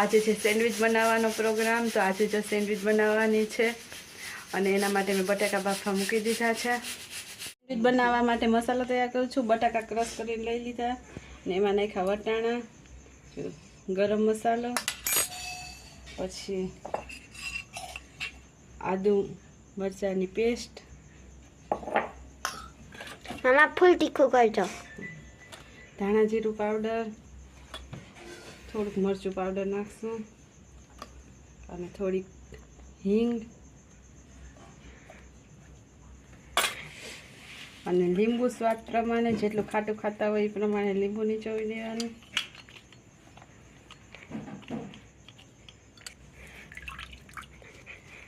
આજે છે સેન્ડવિચ બનાવવાનો પ્રોગ્રામ તો આજે જો સેન્ડવિચ બનાવવાની છે. અને એના માટે મેં બટાકા બાફવા મૂકી દીધા છે. સેન્ડવિચ બનાવવા માટે મસાલો તૈયાર કરું છું. બટાકા ક્રશ કરીને લઈ લીધા. ને એમાં નાખ્યા વટાણા ગરમ મસાલો પછી આદુ મરચાંની પેસ્ટ. મામા ફૂલ તીખું કરજો. ધાણા જીરું પાવડર થોડુંક મરચું પાવડર નાખશું અને થોડીક હિંગ અને લીંબુ સ્વાદ પ્રમાણે જેટલું ખાટું ખાતા હોય એ પ્રમાણે લીંબુ નીચોવી દેવાનું.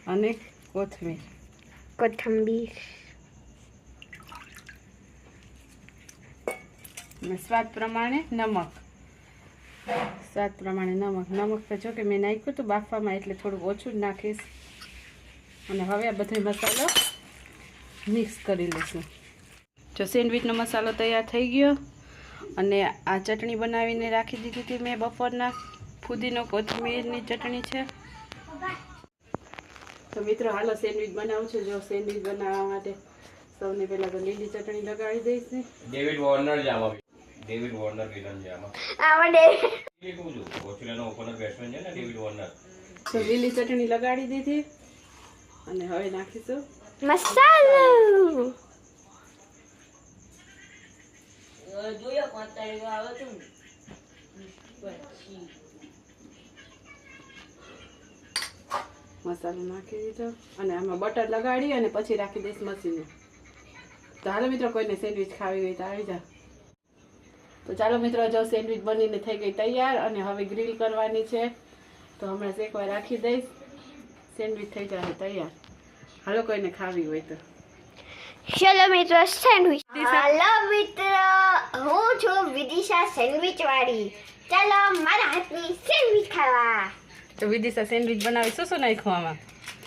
અને કોથમીર. કોથંબીર અને સ્વાદ પ્રમાણે નમક. સ્વાદ પ્રમાણે નમક. નમક તો જો કે મેં નાખ્યું હતું, બાફવામાં એટલે થોડુંક ઓછું જ નાખીશ. અને હવે આ બધો મસાલો મિક્સ કરી લઈશું. જો સેન્ડવિચનો મસાલો તૈયાર થઈ ગયો અને આ ચટણી બનાવીને રાખી દીધી હતી મેં બપોરના ફુદીનો કોથમીરની ચટણી છે. તો મિત્રો, હાલો સેન્ડવિચ બનાવું છું. જો સેન્ડવિચ બનાવવા માટે સૌને પહેલાં તો લીલી ચટણી લગાવી દઈશ. ડેવિડ ડેવિડ વોર્નર વિલન છે આમાં. આવડે એ કહું છું? ઓસ્ટ્રેલિયાનો ઓપનર બેટ્સમેન છે ને ડેવિડ વોર્નર તો લીલી ચટણી લગાડી દીધી અને હવે નાખીશું. મસાલો! મસાલો નાખી દીધો અને આમાં બટર લગાડી અને પછી રાખી દઈશ મશીને. તો હાલો મિત્રો કોઈને સેન્ડવિચ ખાવી હોય તો આવી જા તો ચાલો મિત્રો જો સેન્ડવિચ બનીને થઈ ગઈ તૈયાર અને હવે ગ્રીલ કરવાની છે તો હમણાં શેકવા રાખી દઈશ. સેન્ડવિચ થઈ જશે તૈયાર. હાલો કોઈને ખાવી હોય તો. ચલો મિત્રો સેન્ડવિચ. હાલો મિત્ર હું છું વિદિશા સેન્ડવિચ વાળી ચાલો મારા હાથની સેન્ડવિચ ખાવા. તો વિદિશા સેન્ડવિચ બનાવી શું શું નાખ્યું આમાં?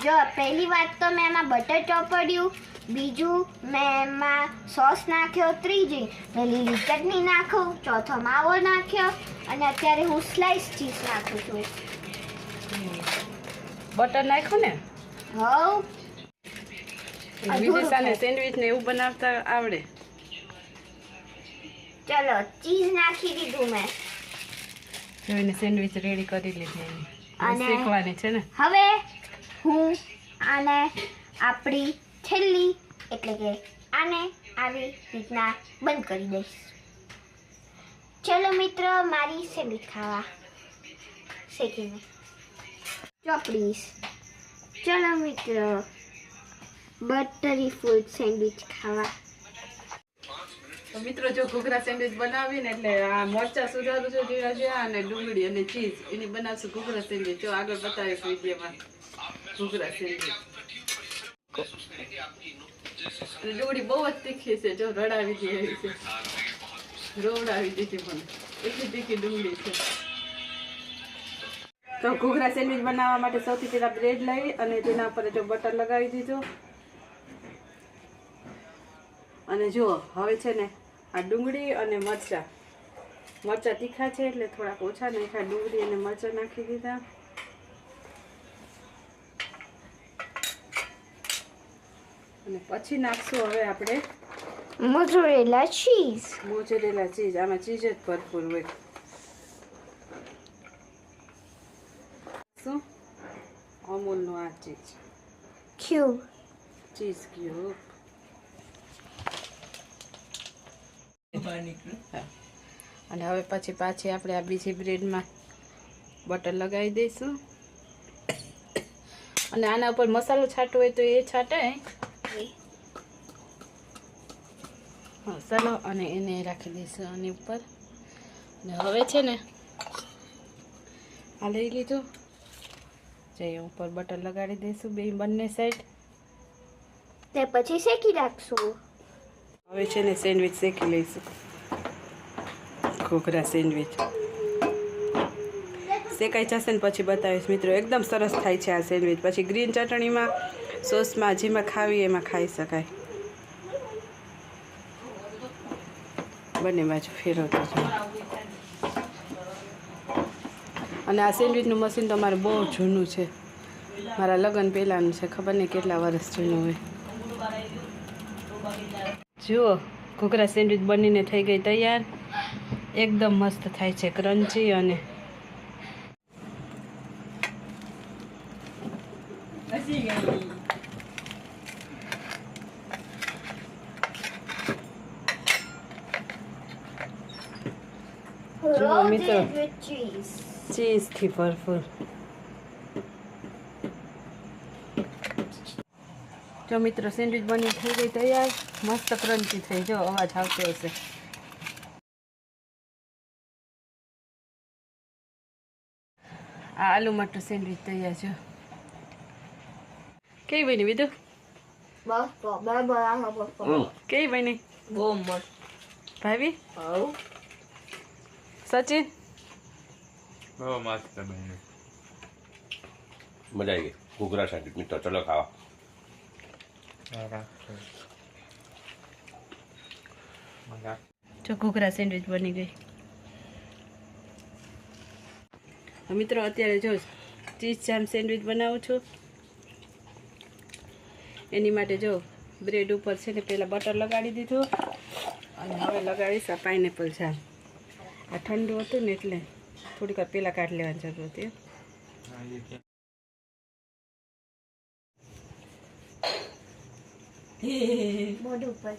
જો પહેલી વાત તો મેં એમાં બટર ચોપડ્યું બીજું મેં એમાં સોસ નાખ્યો ત્રીજી મેં લીલી ચટણી નાખું ચોથો માવો નાખ્યો અને અત્યારે હું સ્લાઈસ ચીઝ નાખું છું. બટર નાખ્યું ને? હવ. વિદિશાને સેન્ડવિચ ને એવું બનાવતા આવડે. ચલો ચીઝ નાખી દીધું મેં. જોઈને સેન્ડવિચ રેડી કરી લીધી એની. અને- શેકવાની છે ને? હવે હું આને આપણી છેલ્લી, એટલે કે આને આવી રીતના બંધ કરી દઈશ. ચલો મિત્ર, મારી સેન્ડવિચ ખાવા શેકીને ચોપડીશ. ચલો મિત્ર, બટરી ફૂડ સેન્ડવિચ ખાવા. મિત્રો, જો ઘૂઘરા સેન્ડવિચ બનાવીને, એટલે આ મરચા સુધારું છું, જીરા જીરા અને ડુંગળી અને ચીઝ. એની બનાવશું ઘૂઘરા સેન્ડવિચ. જો આગળ બતાવીશ વિડીયોમાં ઘૂઘરા સેન્ડવિચ. ડુંગળી બહુ જ તીખી છે, જો રડાવી દે છે. રોવડાવી દીધી મને એટલી તીખી ડુંગળી છે. તો ઘૂઘરા સેન્ડવિચ બનાવવા માટે સૌથી પહેલા બ્રેડ લઈ અને તેના ઉપર જો બટર લગાવી દીધો. અને જુઓ, હવે છે ને આ ડુંગળી અને મરચાં. મરચાં તીખા છે એટલે થોડાક ઓછા નાખ્યા, ડુંગળી અને મરચાં નાખી દીધા. અને પછી નાખશું હવે આપણે મોઝરેલા ચીઝ મોજરેલા ચીઝ આમાં ચીઝ જ ભરપૂર હોય. શું? અમૂલનું આ ચીઝ ક્યુબ ચીઝ ક્યુબ અને હવે પછી પાછી આપણે આ બીજી બ્રેડમાં બટર લગાવી દઈશું. અને આના ઉપર મસાલો છાંટવો હોય તો એ છાંટાય. મસાલો અને એને રાખી દઈશું આની ઉપર. અને હવે છે ને આ લઈ લીધું. જઈએ ઉપર બટર લગાડી દઈશું બે બંને સાઈડ તે પછી શેકી રાખશું? હવે છે ને સેન્ડવિચ શેકી લઈશું. ઘૂઘરા સેન્ડવિચ શેકાઈ જશે ને પછી બતાવીશ. મિત્રો એકદમ સરસ થાય છે આ સેન્ડવિચ પછી ગ્રીન ચટણીમાં સોસમાં જેમાં ખાવી એમાં ખાઈ શકાય. બંને બાજુ ફેરવતો જાઉં અને આ સેન્ડવિચનું મશીન તો મારે બહુ જૂનું છે. મારા લગ્ન પહેલાંનું છે, ખબર નહીં કેટલા વર્ષ જૂનું હોય. જુઓ, ઘૂઘરા સેન્ડવિચ બનીને થઈ ગઈ તૈયાર. એકદમ મસ્ત થાય છે, ક્રન્ચી અને જુઓ મિત્રો Roasted with cheese. ચીઝથી ભરપૂર જો મિત્રો સેન્ડવિચ બની થઈ ગઈ તૈયાર. મસ્ત ક્રંચી થઈ. જો અવાજ આવતો હશે. આ આલુ મટર સેન્ડવિચ તૈયાર છે. કેવી બની બીજું. કેવી બની? બહુ મસ્ત. હઉ. સચિન? બહુ મસ્ત બન્યું મજા આવી ગઈ. ઘૂઘરા સેન્ડવિચ. મિત્રો ચલો ખાવા. જો ઘૂઘરા સેન્ડવિચ બની ગઈ. હવે મિત્રો અત્યારે જો ચીઝ જામ સેન્ડવિચ બનાવું છું. એની માટે જો બ્રેડ ઉપર છે ને પહેલાં બટર લગાડી દીધું. અને હવે લગાડીશ આ પાઇનેપલ જામ. આ ઠંડુ હતું ને એટલે થોડીક વાર પહેલાં કાઢી લેવાની જરૂર હતી. ઉપર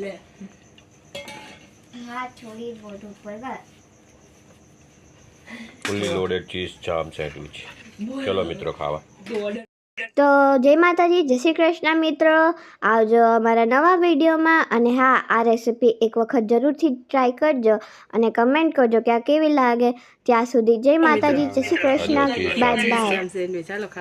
લે હા છોડી મોઢું ઉપર કર fully loaded cheese jam sandwich ચલો મિત્રો ખાવા. તો જય માતાજી જય શ્રી કૃષ્ણ મિત્રો. આવજો અમારા નવા વિડીયોમાં અને હા આ રેસીપી એક વખત જરૂરથી ટ્રાય કરજો અને કમેન્ટ કરજો કે આ કેવી લાગે. ત્યાં સુધી જય માતાજી જય શ્રી કૃષ્ણ. બાય બાય ચાલો